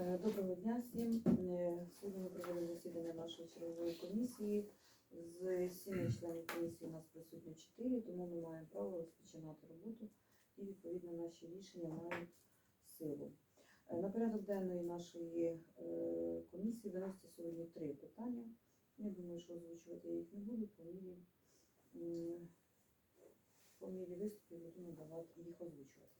Е, Доброго дня всім. Е, Сьогодні ми проводимо засідання нашої чергової комісії. З сіми членів комісії у нас присутні чотири, тому ми маємо право розпочинати роботу і відповідно наші рішення мають силу. Е, На порядок денної нашої комісії виноситься сьогодні три питання. Я думаю, що озвучувати я їх не буду, по мірі, по мірі виступів буду надавати їх озвучувати.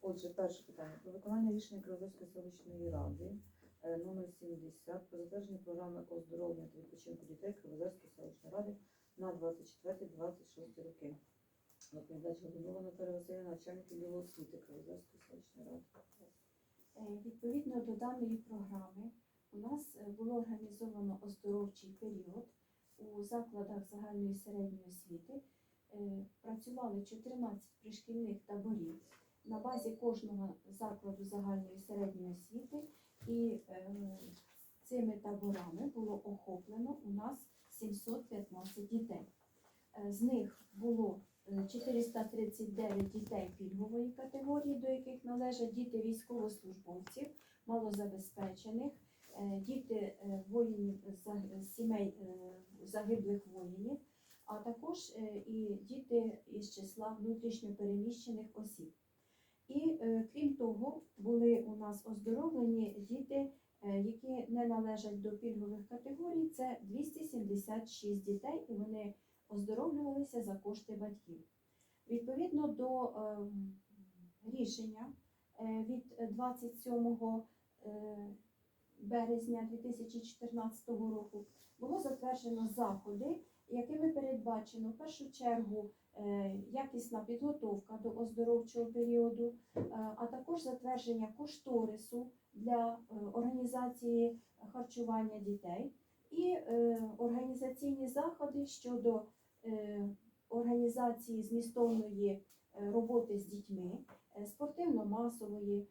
Отже, перше питання про виконання рішення Кривозерської селищної ради е, номер 70 про затвердження програми оздоровлення та відпочинку дітей Кривозерської селищної ради на 24-26 роки. Доповідач Годунова Наталія Васильівна, начальник відділу освіти Кривозерської селищної ради. Е, Відповідно до даної програми у нас е, було організовано оздоровчий період у закладах загальної середньої освіти. Працювали 14 пришкільних таборів на базі кожного закладу загальної середньої освіти, і е, цими таборами було охоплено у нас 715 дітей. Е, З них було е, 439 дітей пільгової категорії, до яких належать діти військовослужбовців, малозабезпечених, е, діти е, воїнів сімей е, загиблих воїнів, а також е, і діти із числа внутрішньопереміщених осіб. І е, крім того, були у нас оздоровлені діти, е, які не належать до пільгових категорій. Це 276 дітей, і вони оздоровлювалися за кошти батьків. Відповідно до е, рішення е, від 27 е, березня 2014 року було затверджено заходи, якими передбачено в першу чергу е, якісна підготовка до оздоровчого періоду, е, а також затвердження кошторису для е, організації харчування дітей і організаційні заходи щодо організації змістовної роботи з дітьми, спортивно-масової,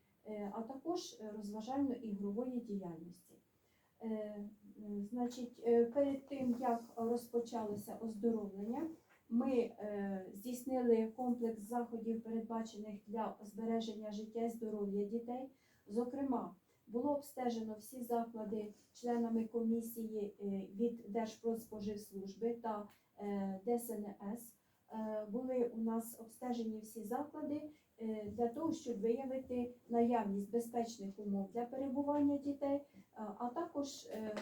а також розважально-ігрової діяльності. Е, Значить, е, перед тим як розпочалося оздоровлення, ми е, здійснили комплекс заходів, передбачених для збереження життя і здоров'я дітей. Зокрема, було обстежено всі заклади членами комісії від Держпродспоживслужби та ДСНС. Е, Були у нас обстежені всі заклади е, для того, щоб виявити наявність безпечних умов для перебування дітей, е, а також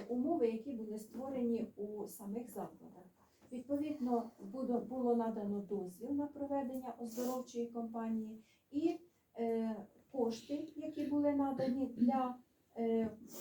умови, які були створені у самих закладах. Відповідно, було, надано дозвіл на проведення оздоровчої кампанії і кошти, які були надані для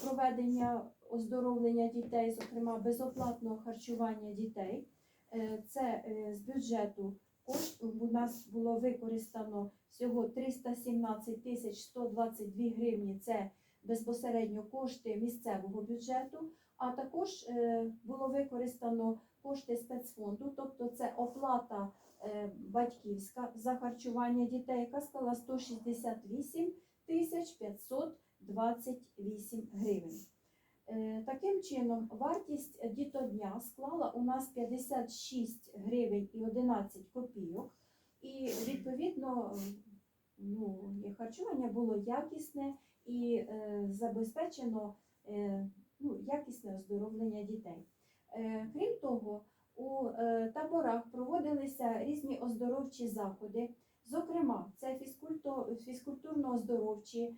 проведення оздоровлення дітей, зокрема безоплатного харчування дітей. Е, Це е, з бюджету коштів у нас було використано всього 317 тисяч 122 гривні. Це безпосередньо кошти місцевого бюджету, а також е, було використано кошти спецфонду, тобто це оплата батьківська за харчування дітей, яка склала 168 тисяч 528 гривень. Е, Таким чином, вартість дітодня склала у нас 56 гривень і 11 копійок. І відповідно ну, харчування було якісне і е, забезпечено е, ну, якісне оздоровлення дітей. Е, крім того, у е, таборах проводилися різні оздоровчі заходи. Зокрема, це фізкультурно-оздоровчі е,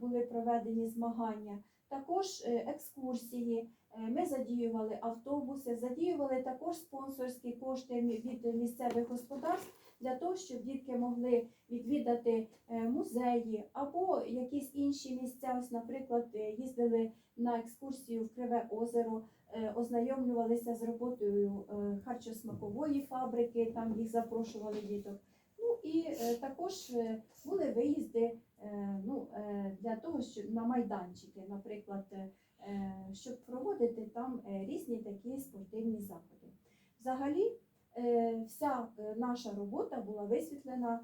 були проведені змагання, також е, екскурсії. Е, Ми задіювали автобуси, задіювали також спонсорські кошти від місцевих господарств для того, щоб дітки могли відвідати е, музеї або якісь інші місця. Ось, наприклад, їздили на екскурсію в Криве озеро, ознайомлювалися з роботою харчосмакової фабрики, там їх запрошували діток. І е, також е, були виїзди е, ну, для того, щоб на майданчики, наприклад, щоб проводити там різні такі спортивні заходи. Взагалі, вся наша робота була висвітлена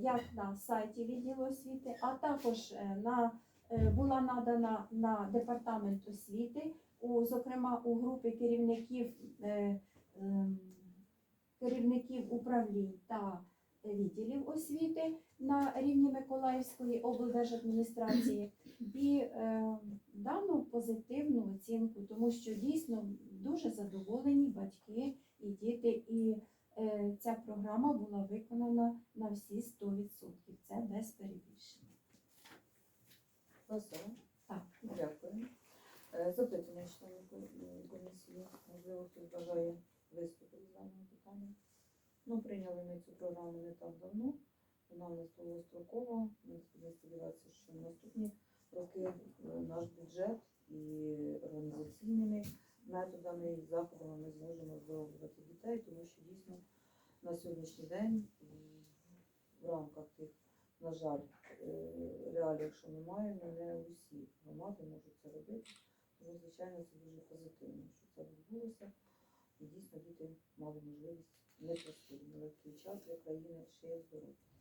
як на сайті відділу освіти, а також на, була надана на департамент освіти, у, зокрема у групи керівників, ем, керівників управлінь та відділів освіти на рівні Миколаївської облдержадміністрації і е, дану позитивну оцінку, тому що дійсно дуже задоволені батьки і діти, і е, ця програма була виконана на всі 100%. Це без перебільшення. Так. Дякую. Е, Запитання членів ко- комісії. Можливо, хтось бажає виступити з даного питання. Ну, прийняли ми цю програму не так давно. Вона у нас довгострокова. Ми сподіватися, що в наступні роки е, наш бюджет і організаційними методами і заходами ми зможемо здоровлювати дітей, тому що дійсно на сьогоднішній день в рамках тих, на жаль, е, реалій, що ми маємо, не усі громади можуть це робити. Тому, звичайно, це дуже позитивно, що це відбулося. І дійсно діти мали можливість непростий, нелегкий час для країни ще є оздоровитися.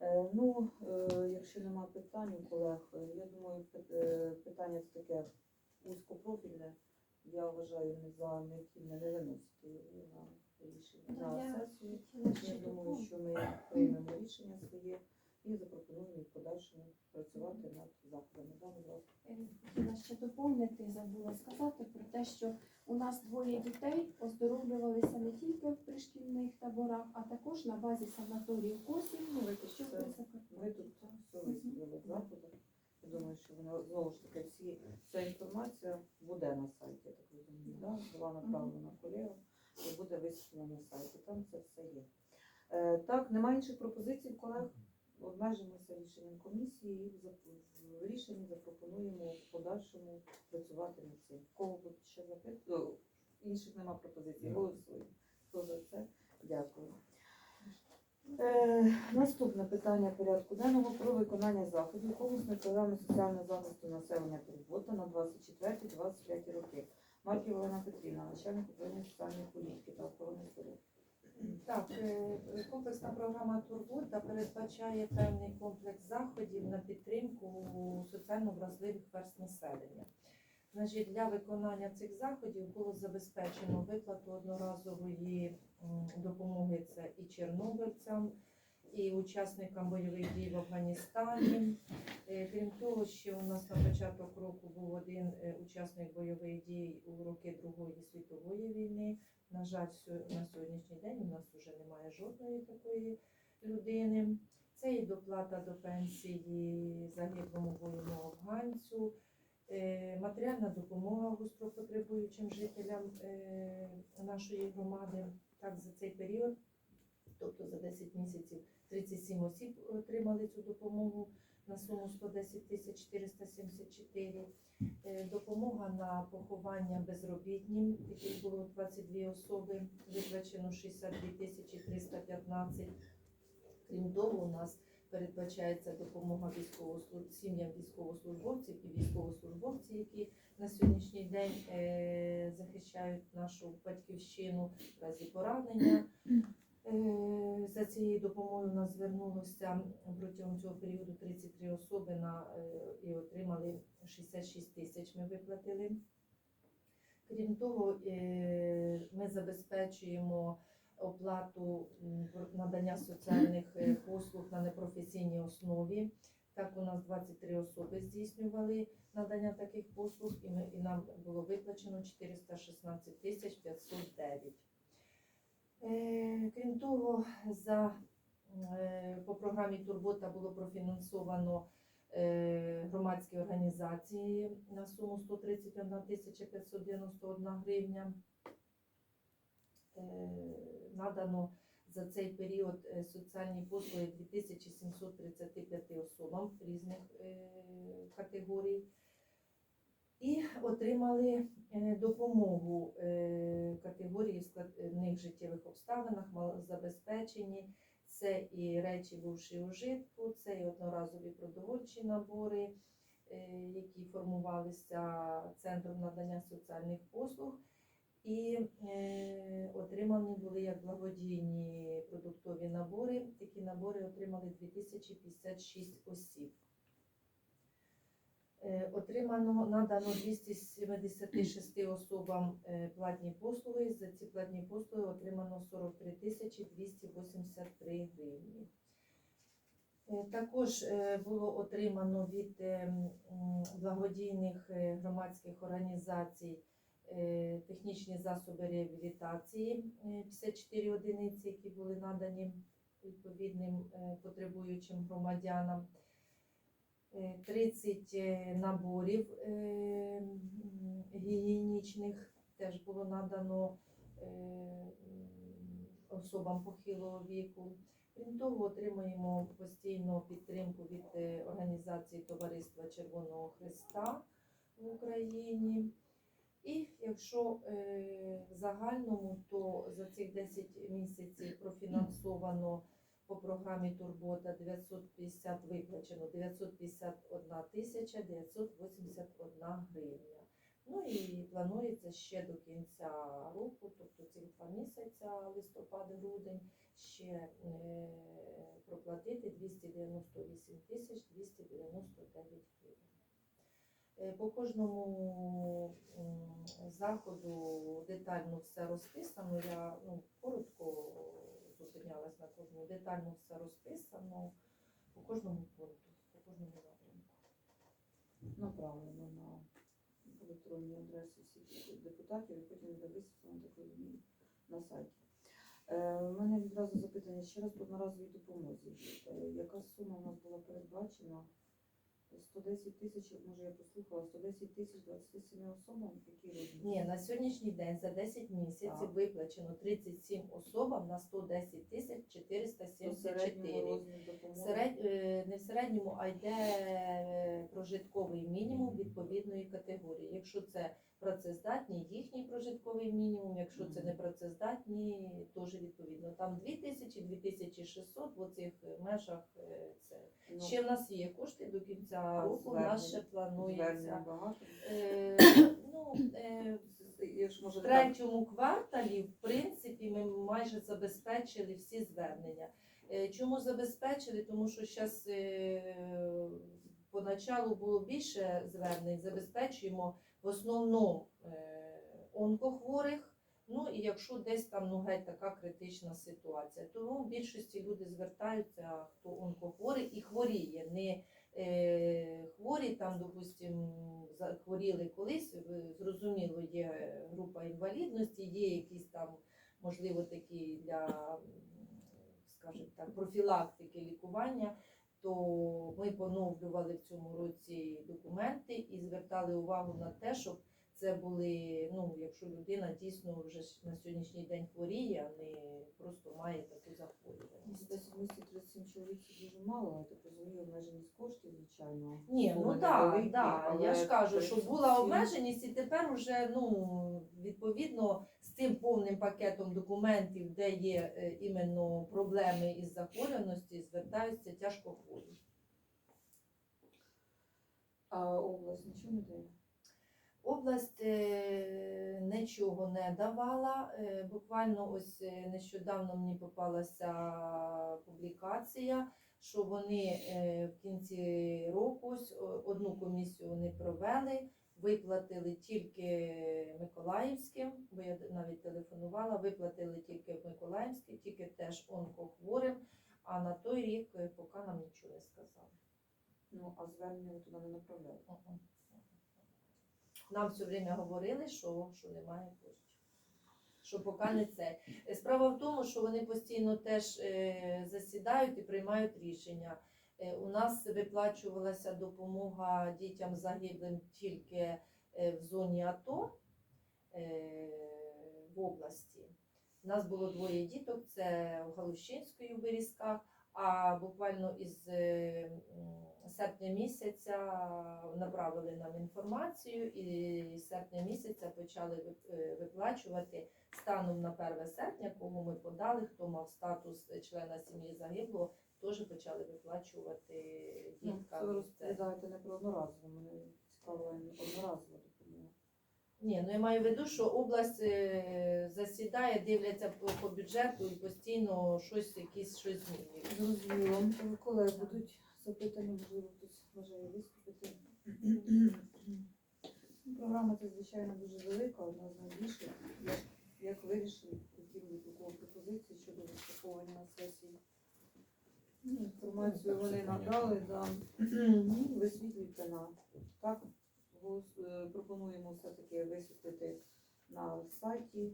Е, ну, е, якщо нема питань у колег, е, я думаю, питання це таке узкопрофільне. Я вважаю не за необхідне не виносити на рішення Та на сесію. Я думаю, що ми приймемо рішення своє і запропонуємо в подальшому працювати над заходами. Да, будь ласка. Е, Хотіла ще доповнити, забула сказати про те, що у нас двоє дітей оздоровлювалися не тільки в пришкільних таборах, а також на базі санаторію Косів, Ну, що ви Закарпатті. тут все висвітлили в заходах. Я думаю, що воно знову ж таки всі вся інформація буде на сайті, я так розумію. Да? Була направлена колегам і буде висвітлена на сайті. Там це все є. Е, так, немає інших пропозицій, колег. Обмежимося рішенням комісії і в рішенні запропонуємо в подальшому працювати над цим. Кого будуть ще запитувати? Інших нема пропозицій. Голосуємо. Хто за це? Дякую. Е, наступне питання порядку денного про виконання заходів комплексної програми соціального захисту населення Турбота на 24-25 роки. Марків Олена Петрівна, начальник управління соціальної політики та охорони здоров'я. Так, е, комплексна програма Турбота передбачає певний комплекс заходів на підтримку соціально вразливих верст населення. Значить, для виконання цих заходів було забезпечено виплату одноразової допомоги це і чорнобильцям, і учасникам бойових дій в Афганістані. Е, Крім того, ще у нас на початок року був один е, учасник бойових дій у роки Другої світової війни. На жаль, на сьогоднішній день у нас вже немає жодної такої людини. Це і доплата до пенсії загиблому воїну афганцю, е, матеріальна допомога гостропотребуючим жителям е, нашої громади. Так, за цей період, тобто за 10 місяців, 37 осіб отримали цю допомогу на суму 110 тисяч 474. Е, Допомога на поховання безробітнім, яких було 22 особи, виплачено 62 тисячі 315. Крім того, у нас передбачається допомога військовослуж... сім'ям військовослужбовців і військовослужбовців, які на сьогоднішній день е, захищають нашу батьківщину в разі поранення. Е, За цією допомогою нас звернулося протягом цього періоду 33 особи на, е, і отримали 66 тисяч ми виплатили. Крім того, е, ми забезпечуємо оплату надання соціальних послуг на непрофесійній основі. Так, у нас 23 особи здійснювали надання таких послуг, і, ми, і нам було виплачено 416 тисяч 509. Е, Крім того, за, е, по програмі Турбота було профінансовано е, громадські організації на суму 131 тисяча 591 гривня. Надано за цей період соціальні послуги 2735 особам різних категорій. І отримали е, допомогу е, категорії складних життєвих обставинах, малозабезпечені. Це і речі бувши ужитку, це і одноразові продовольчі набори, е, які формувалися центром надання соціальних послуг. І отримані були як благодійні продуктові набори. Такі набори отримали 2056 осіб. Е, Отримано надано 276 особам е, платні послуги. За ці платні послуги отримано 43 тисячі 283 гривні. Е, Також було отримано від благодійних громадських організацій технічні засоби реабілітації е, 54 одиниці, які були надані відповідним потребуючим громадянам. Е, 30 е, наборів е, гігієнічних теж було надано е, особам похилого віку. Крім того, отримуємо постійну підтримку від е, організації Товариства Червоного Христа в Україні. І якщо е, в загальному, то за цих 10 місяців профінансовано по програмі Турбота 950 виплачено 951 тисяча 981 гривня. Ну і планується ще до кінця року, тобто цих два місяця, листопад-грудень, ще е, проплатити 298 тисяч 299 гривень. Е, По кожному заходу детально все розписано. Я ну, коротко зупинялась на кожному, детально все розписано по кожному пункту, по кожному напрямку. направлено на електронні адреси всіх депутатів і потім буде висвітлено, так на сайті. Е, У мене відразу запитання ще раз по одноразовій допомозі. Е, Яка сума у нас була передбачена? 110 тисяч, може я послухала, 110 тисяч 27 особам, які роблять. Ні, на сьогоднішній день за 10 місяців Так. виплачено 37 особам на 110 тисяч По середньому 474. розмір допомоги. Серед, е, не в середньому, а йде е, прожитковий мінімум відповідної категорії. Якщо це працездатні, їхній прожитковий мінімум, якщо це не працездатні, теж відповідно. Там 2000, 2600 в оцих межах е, це. Ну, Ще в нас є кошти до кінця року, у нас ще планується. Е, ну, е, в третьому кварталі, в принципі, ми майже забезпечили всі звернення. Е, Чому забезпечили? Тому що зараз поначалу було більше звернень, забезпечуємо в основному е, онкохворих. Ну і якщо десь там ну геть така критична ситуація, тому в більшості люди звертаються, хто онкохворий і хворіє, не е, хворі там, допустим, захворіли колись, зрозуміло, є група інвалідності, є якісь там, можливо, такі для, скажімо так, профілактики лікування. То ми поновлювали в цьому році документи і звертали увагу на те, щоб це були, ну, якщо людина дійсно вже на сьогоднішній день хворіє, а не просто має таку захворюваність. 10 місяців 37 чоловік це дуже мало, я так розумію, обмеженість коштів, звичайно. Ні, ну так, да, я ж кажу, що була обмеженість, і тепер уже ну відповідно з тим повним пакетом документів, де є е, іменно проблеми із захворюваності, звертаються тяжко хворі. А область нічого не дає? Область е, нічого не давала. Е, Буквально ось е, нещодавно мені попалася публікація, що вони в кінці року одну комісію вони провели, виплатили тільки Миколаївським, бо я навіть телефонувала, виплатили тільки в Миколаївській, тільки теж онкохворим. А на той рік поки нам нічого не сказали. Ну, а звернення туди не направляли. Нам все время говорили, що, що немає коштів. Що поки не це. Справа в тому, що вони постійно теж е, засідають і приймають рішення. Е, у нас виплачувалася допомога дітям загиблим тільки е, в зоні АТО е, в області. У нас було двоє діток, це в Галущинської в Берізках, а буквально із е, серпня місяця направили нам інформацію, і з серпня місяця почали е, виплачувати станом на 1 серпня, кого ми подали, хто мав статус члена сім'ї загиблого, теж почали виплачувати Ну, діткам. Це- розповідаєте не про одноразову, мене цікавила одноразова допомога. Ні, ну я маю в виду, що область е, засідає, дивляться по, по бюджету і постійно щось, якісь щось змінюють. Зрозуміло. Коли будуть запитання, можливо, хтось бажає виступити. Ну, Програма це, звичайно, дуже велика, одна з найбільших. Як, як вирішили, які будуть у кого пропозиції щодо заслуховування на сесії? Ну, Інформацію вони надали, да. Ну, висвітлюйте на так. Е, Пропонуємо все-таки висвітлити на сайті.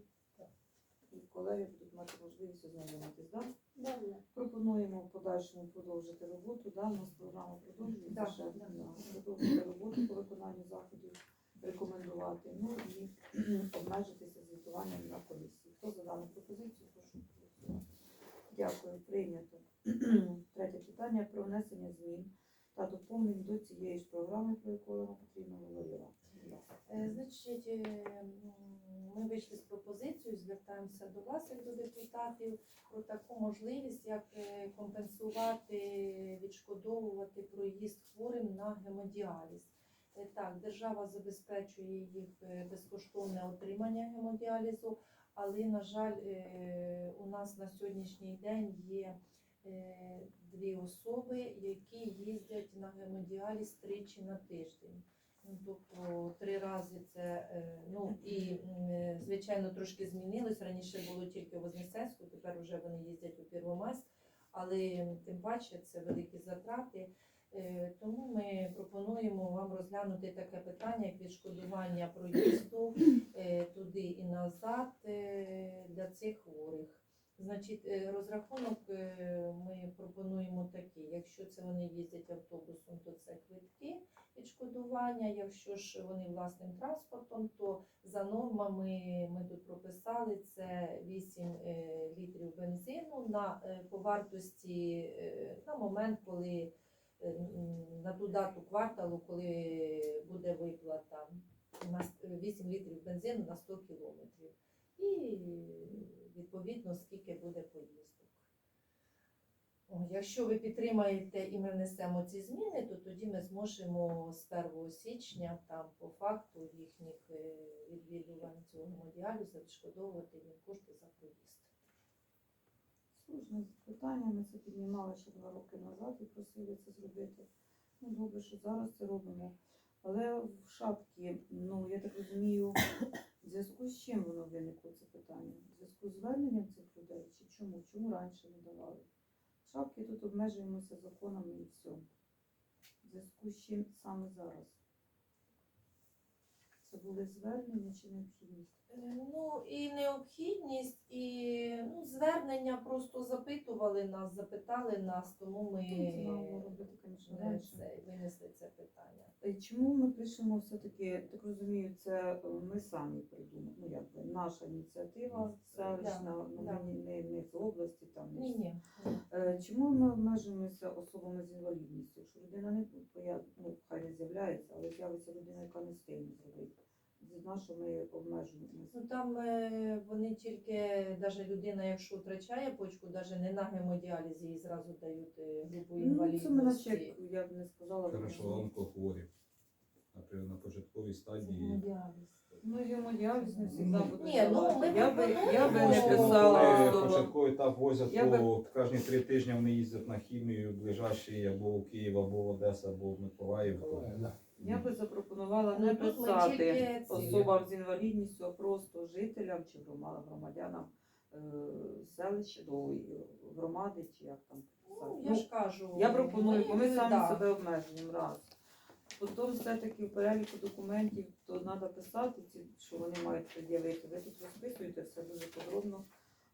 І колеги будуть мати можливість ознайомитись. Да? Добре. Пропонуємо в подальшому продовжити роботу. Да? У нас програма продовжується Так, ще так. да. продовжити роботу по виконанню заходів, рекомендувати. Ну і обмежитися звітуванням на комісії. Хто за дану пропозицію, прошу голосувати. Дякую, прийнято. Третє питання про внесення змін та доповнень до цієї ж програми, про яку Олена Петрівна говорила. Е, Значить, е, ми вийшли з пропозицією, звертаємося до вас, як до депутатів, про таку можливість, як е, компенсувати, відшкодовувати проїзд хворим на гемодіаліз. Так, держава забезпечує їх безкоштовне отримання гемодіалізу, але, на жаль, у нас на сьогоднішній день є дві особи, які їздять на гемодіаліз тричі на тиждень. Ну, Тобто три рази це е, ну і е, звичайно трошки змінилось. Раніше було тільки в Вознесенську, тепер вже вони їздять у Первомайськ, але тим паче це великі затрати. Е, Тому ми пропонуємо вам розглянути таке питання, як відшкодування проїзду е, туди і назад е, для цих хворих. Значить, е, розрахунок е, ми пропонуємо такий. Якщо це вони їздять автобусом, то це квитки відшкодування. Якщо ж вони власним транспортом, то за нормами ми тут прописали це 8 е, літрів бензину на е, по вартості е, на момент, коли на ту дату кварталу, коли буде виплата на 8 літрів бензину на 100 кілометрів. І відповідно скільки буде поїздок. Якщо ви підтримаєте і ми внесемо ці зміни, то тоді ми зможемо з 1 січня там по факту їхніх е, відвідувань цього гемодіалізу відшкодовувати їм кошти за проїзд. Слушне питання, ми це піднімали ще два роки назад і просили це зробити. Ну, добре, що зараз це робимо. Але в шапці, ну я так розумію, в зв'язку з чим воно виникло це питання? В зв'язку з зверненням цих людей чи чому? Чому раніше не давали? Шапки тут обмежуємося законами і все. В зв'язку з чим саме зараз? Це були звернення чи необхідність? Е, Ну і необхідність, і ну, звернення просто запитували нас, запитали нас, тому ми Ну, було робити, звісно, це, винесли це питання. Е, Чому ми пишемо все-таки, так розумію, це е, ми самі придумали, ну якби наша ініціатива селищна, ну, да. ми не, не з області там. не Ні, з- ні. Е, Чому ми обмежуємося особами з інвалідністю? Якщо людина не поя- ну, хай не з'являється, але з'явиться людина, яка не встигне зробити. З що ми обмежуємося. Ну там е, вони тільки, навіть людина, якщо втрачає почку, навіть не на гемодіалізі, їй зразу дають е, групу Ну, це ми наче, інвалідності. я б не сказала. Хорошо, тому- онкохворі. Наприклад, на початковій стадії. гемодіаліз. Ну, гемодіаліз не завжди буде. Ні, ну, давати. ми я би, я би не пропонуємо- писала Коли початковий етап возять, Я би- то кожні три тижні вони їздять на хімію ближайші або в Київ, або в Одесу, або в Миколаїв. Я би запропонувала Ну, не писати особам з інвалідністю, а просто жителям чи громадянам е, селища, до громади, чи як там Ну, я ж кажу. я пропоную, бо ми самі да. себе обмежуємо раз. Потім все-таки в переліку документів то треба писати, що вони мають пред'явити. Ви тут розписуєте все дуже подробно,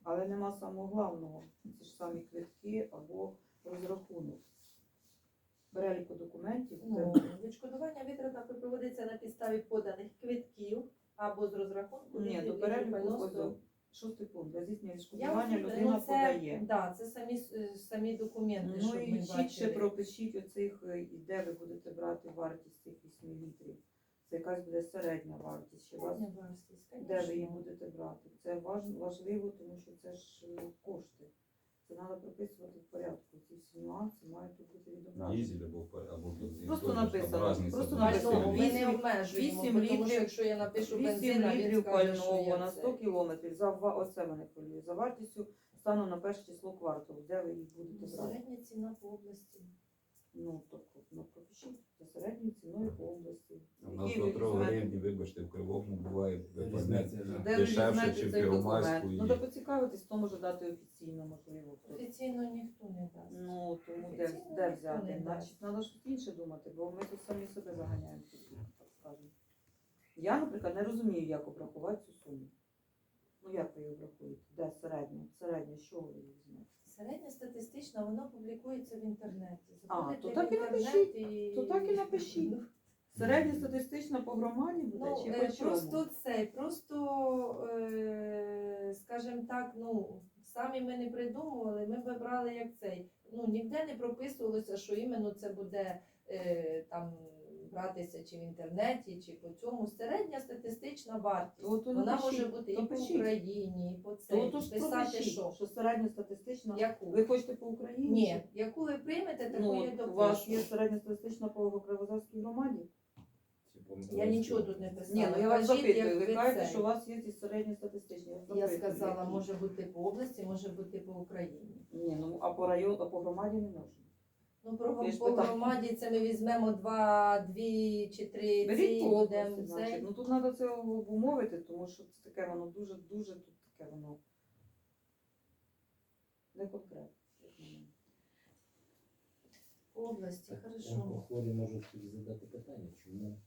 але нема самого головного. Ці ж самі квитки або розрахунок. В переліку документів Ну, відшкодування витратами проводиться на підставі поданих квитків або з розрахунку Ні, до переліку шостий пункт. Я відшкодування людина ну, це, подає. Да, це самі, е, самі документи, Ну щоб і ми чітше пропишіть оцих, е, де ви будете брати вартість цих 8 літрів. Це якась буде середня вартість. Чи вас, вартість, де ви її будете брати? Це важ- важливо, тому що це ж е, кошти. Це треба прописувати в порядку. Ці всі нюанси мають тут бути відображені. Дізель або, або бензин. Просто написано, просто написано, ми не Вісім- обмежуємо, вісім тому що літрів- якщо я напишу 8 бензин, а він літрів скаже, що пального я на це. 100 кілометрів. За ва- оце мене хвилює. За вартістю стану на перше число кварталу. Де ви їх будете брати? Середня ціна по області. Ну, тобто, ну, пропишіть за середньою ціною по області. А в На Києві 103 візьмете. гривні, вибачте, в Кривому буває випадне. Різниця, да. Де ви Дешевше, візьмете чим цей Первомайську документ? Ну, то поцікавитись, хто може дати офіційно, можливо. хтось. Офіційно ніхто не дасть. Ну, тому де, Офіційно де ніхто взяти? Значить, треба щось інше думати, бо ми тут самі себе заганяємо, так скажемо. Я, наприклад, не розумію, як обрахувати цю суму. Ну, як ви її обрахуєте? Де середня? Середня, що ви її візьмете? Середня статистична, вона публікується в інтернеті. А, то так і напишіть. То так і напишіть. Середня статистична по громаді буде Ну, чи е, по просто цей, просто, е, скажімо так, ну, самі ми не придумували, ми би брали як цей. Ну, ніде не прописувалося, що іменно це буде е, там братися чи в інтернеті, чи по цьому. Середня статистична вартість. То- то Вона напишіть, може бути то і по пишіть. Україні, і по цей. то ж Писати пропишіть, що? що середня статистична. Яку? Ви хочете по Україні? Ні, яку ви приймете, таку Ну, я от у вас допишу. є середня статистична по Кривозерській громаді? Я нічого тут не писала. Ні, ну я вас Кажіть, запитую, як ви кажете, це. що у вас є ці середні статистичні. вас Я запитую, сказала, які. може бути по області, може бути по Україні. Ні, ну а по району, а по громаді не можна. Ну, про по громаді це ми візьмемо два, дві чи три ці будемо це. Ну тут треба це обумовити, тому що це таке воно дуже, дуже тут таке воно не конкретне. як на мене. По області, Так, хорошо. Онкохворі можуть тоді задати питання, чому,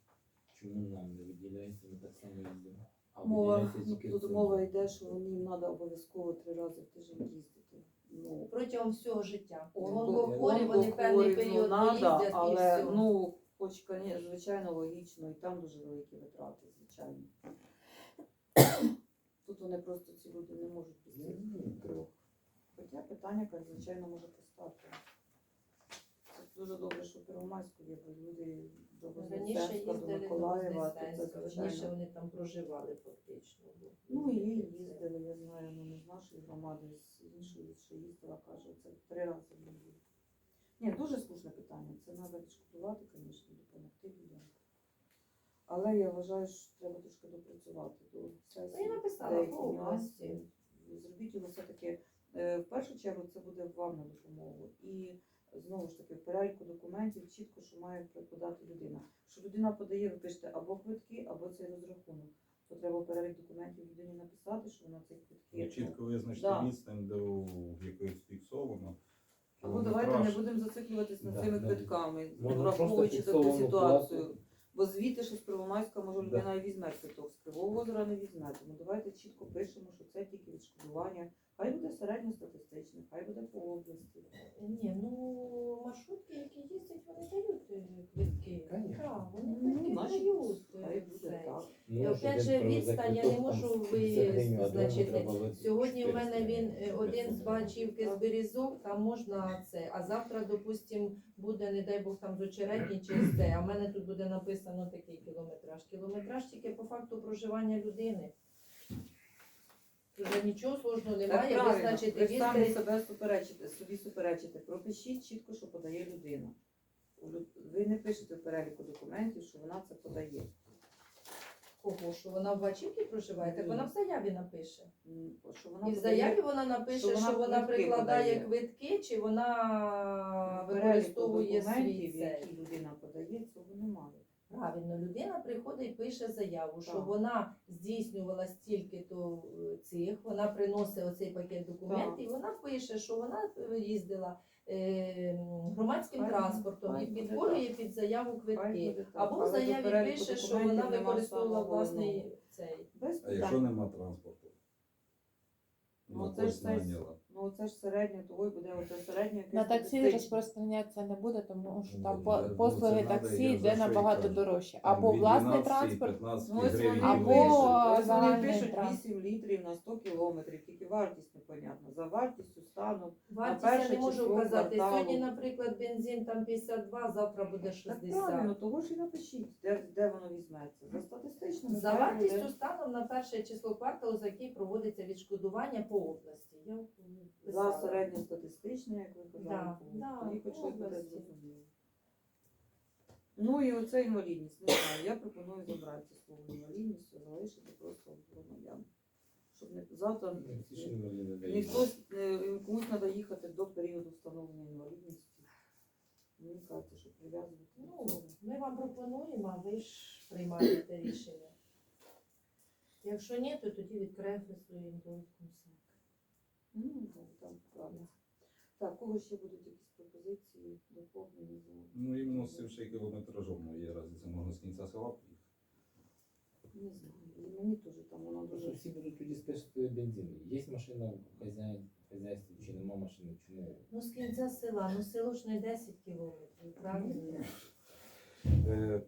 чому нам не виділяється, ми так само їздимо. А Мова, виділяється ну, тільки тут це. мова йде, що їм треба обов'язково три рази в тиждень їздити. Ну, Протягом всього життя. Онко- Онкохворі, вони певний період ну, надо, поїздять і але все. ну, хоч, звичайно, логічно, і там дуже великі витрати, звичайно. Тут вони просто ці люди не можуть Ну, пустити ну. Хоча питання, як звичайно, може постати. Дуже добре, що Первомайську є, бо люди до Раніше Вознесенська, до їздили до Миколаєва, то це Вознесенська, раніше звичайно. вони там проживали фактично. Ну і їздили, я знаю, ну не з нашої громади, з іншої, що їздила, каже, це три рази в неділю. Ні, дуже слушне питання. Це треба відшкодувати, звісно, допомогти людям. Але я вважаю, що треба трошки допрацювати до Ну, сесії. я написала деякі по області. нюанси. Зробіть його все-таки, е, в першу чергу, це буде вам на допомогу. І знову ж таки, в переліку документів чітко, що має подати людина. Що людина подає, ви пишете або квитки, або цей розрахунок. То треба перелік документів людині написати, що вона цих Ну, квитків. Чітко визначити Да. відстань до якоїсь фіксовано. Або давайте не будемо зациклюватись над Да, цими да. квитками, враховуючи таку ситуацію. плату. Бо звідти, що з Первомайська, може Да. людина і візьме квиток, з Кривого озера не візьме. Тому давайте чітко пишемо, що це тільки відшкодування. Хай буде середньостатистичне, хай буде по області. Ні, ну маршрутки, які їздять, вони дають е, квитки. Так, вони Ну, квитки дають. е, Хай буде так. І опять же, відстань, я не можу 50 гривень, а визначити. Сьогодні у мене він е, один з Бачівки з Берізок, там можна це. А завтра, допустим, буде, не дай Бог, там з очеретні чи з те. А в мене тут буде написано такий кілометраж. Кілометраж тільки по факту проживання людини. Вже нічого сложного Так немає, правильно, визначити ви самі відстань. себе суперечите, собі суперечите. Пропишіть чітко, що подає людина. У лю- Ви не пишете в переліку документів, що вона це подає. Кого? Що вона в Бачівці проживає? Так Ні. вона в заяві напише. М, Що вона І в подає заяві вона напише, що що вона вона, квитки прикладає подає. квитки, чи вона в переліку використовує свій документів, цей. які людина подає, цього немає. Правильно, людина приходить і пише заяву, що Так. вона здійснювала стільки то е, цих, вона приносить оцей пакет документів, і вона пише, що вона е, їздила е, громадським Хай- транспортом і підборює під заяву квитки. так. Або в заяві пише, що вона використовувала власний цей. А якщо нема транспорту? Ну, Ну, це ж це- наняла. Ну це ж середнє, того й буде оце середнє. На таксі статистичне. розпространятися не буде, тому що Ну, там я- по- ну, послуги це надо, таксі я йде за що й набагато кажу. дорожче. Або власний транспорт, Ну, ось вони гривень Або пишуть, ось вони загальний пишуть транспорт. 8 літрів на 100 кілометрів, тільки вартість непонятна. За вартістю стану. Вартість перше я не можу число вказати. кварталу. Сьогодні, наприклад, бензин там 52, завтра буде Так 60. правильно, того ж і напишіть, де, де воно візьметься. За статистичними За вартістю станом на перше число кварталу, за який проводиться відшкодування по області. Я За середньостатистичне, як ви казали, Да, тоді хоч щось буде зрозуміло. Ну і оце інвалідність. Не знаю, я пропоную забрати це слово інвалідність, залишити просто громадян. Щоб не завтра Ну, ці ж інваліди дають. ніхто не комусь треба їхати до періоду встановлення інвалідності. Мені кажеться, що прив'язувати. Ну, ми вам пропонуємо, а ви ж приймаєте рішення. Якщо ні, то тоді відкреслюємо довідку МСЕК. Ну, так, правильно. Так, у кого ще будуть якісь пропозиції, доповнення? за- Ну, іменно з цим ще й кілометражом ну, є разі, це можна з кінця села поїхати. Не знаю. І мені теж там воно дуже. всі будуть тоді списувати бензин. Є машина в хазяїн, хазяйстві чи нема машини, чому? Ну, з кінця села, ну село ж не 10 кілометрів, правильно? Е,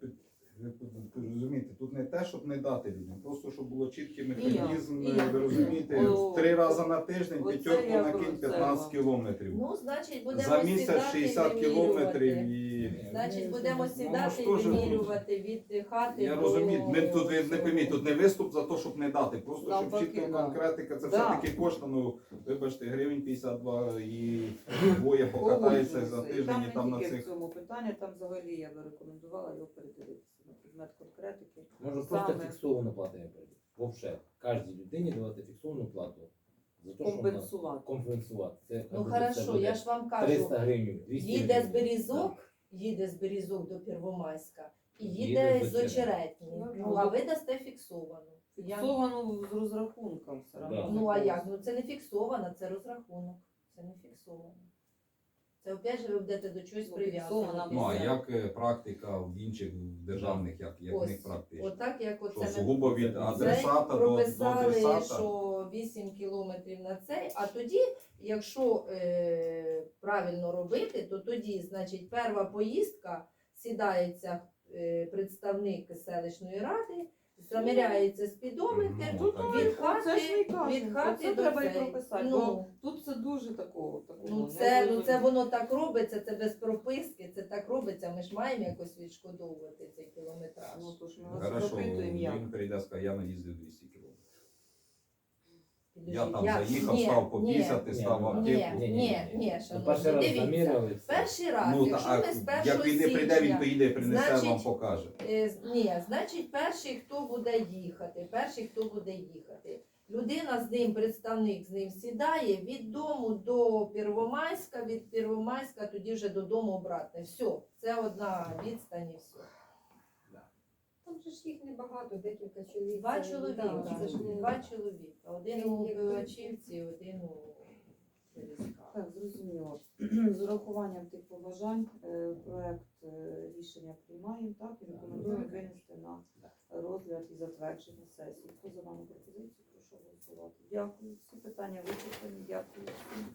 Ви ви розумієте, тут не те, щоб не дати людям, просто щоб було чіткий механізм, І я, і я. ви розумієте, О, три рази на тиждень оце п'ятерку я накинь про це 15 кілометрів. Ну, значить, будемо За місяць сідати 60 кілометрів вимірювати. і. Значить, будемо Ну, сідати і що ж вимірювати від хати Я до... розумію, ми тут ви не пойміть, тут не виступ за те, щоб не дати. Просто щоб Навпаки, чітко да. конкретика, це Да. все-таки коштує, ну, вибачте, гривень 52 і двоє покатаються за Погоджуюся. І тиждень і там не на тільки в цих. цьому питанні, там взагалі я би рекомендувала його передивитися на предмет конкретики. Може просто Саме. фіксовану плату прийде. Вовше, кожній людині давати фіксовану плату за те, що вона Компенсувати. компенсувати. Це, Ну, це хорошо, буде я ж вам кажу, 300 гривень, 200 їде з гривень. Берізок, їде з Берізок до Первомайська і Їде їде з з Очеретні. Ну, Ну, а ви дасте фіксовану. Я- Фіксовану з розрахунком все Да. одно. Ну а як? Ну це не фіксовано, це розрахунок. Це не фіксовано. Це опять же ви будете до чогось прив'язувати. Ну, а як е, практика в інших державних, як, як в них практично? отак, як Що оце ми сугубо від адресата до, до прописали, адресата? що 8 кілометрів на цей, а тоді, якщо е, правильно робити, то тоді, значить, перша поїздка сідається е, представник селищної ради, заміряється спідометр Ну, то від. Це ж не хати, кажемо, від хати це до треба і цей. прописати, Ну, Тут це дуже такого. такого Ну це, ну це воно так робиться, це без прописки, це так робиться. Ми ж маємо якось відшкодовувати цей кілометраж. Ну, то ж ми Ну, вас Хорошо, запитуємо, як. він прийде, скаже, я наїздив 200 кілометрів. Я там як? заїхав, Ні, став попісати, ні, став в ну, Ні, аптеку. ні, ні, Ну, шановні, перший раз дивіться. заміряли. Перший раз, Ну, якщо та, ми а з 1 як він не прийде, він січня, поїде, принесе вам, значить, покаже. е, з- ні, значить, перший, хто буде їхати, перший, хто буде їхати. Людина з ним, представник з ним сідає від дому до Первомайська, від Первомайська тоді вже додому обратно. Все, це одна відстань і все. Там же ж їх небагато, декілька чоловік. Два Це- чоловіка, да, це ж не- два чоловіка. Один Як- у як Пивачівці, один у Березках. Так, зрозуміло. З урахуванням тих побажань е, проект е, рішення приймаємо так і рекомендуємо винести на розгляд і затвердження сесії. Хто за дану пропозицію, прошу голосувати. Дякую. Всі питання вичерпані. Дякую. всім.